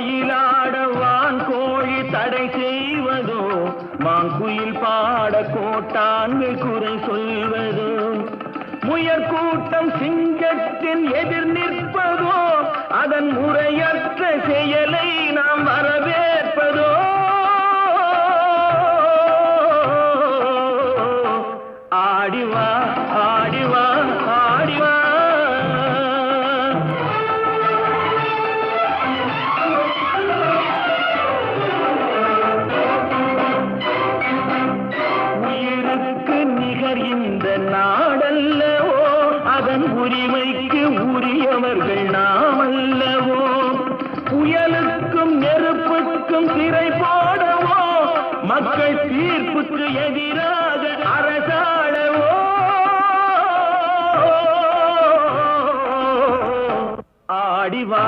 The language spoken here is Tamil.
மயிலாடவான் கோழி தடை செய்வதோ? மாங்குயில் பாட கோட்டான்கள் குறை சொல்வதோ? முயற் கூட்டம் சிங்கத்தின் எதிர் நிற்பதோ? அதன் முறையற்ற செயலை நாம் வரவேற்பதோ? ஆடிவா ஆடிவா. நாடல்லவோ? அதன் உரிமைக்கு உரியவர்கள் நாம் அல்லவோ புயலுக்கும் நெருப்புக்கும் திரை போடவோ? மக்கள் தீர்ப்புக்கு எதிராக அரசாடவோ? ஆடிவா.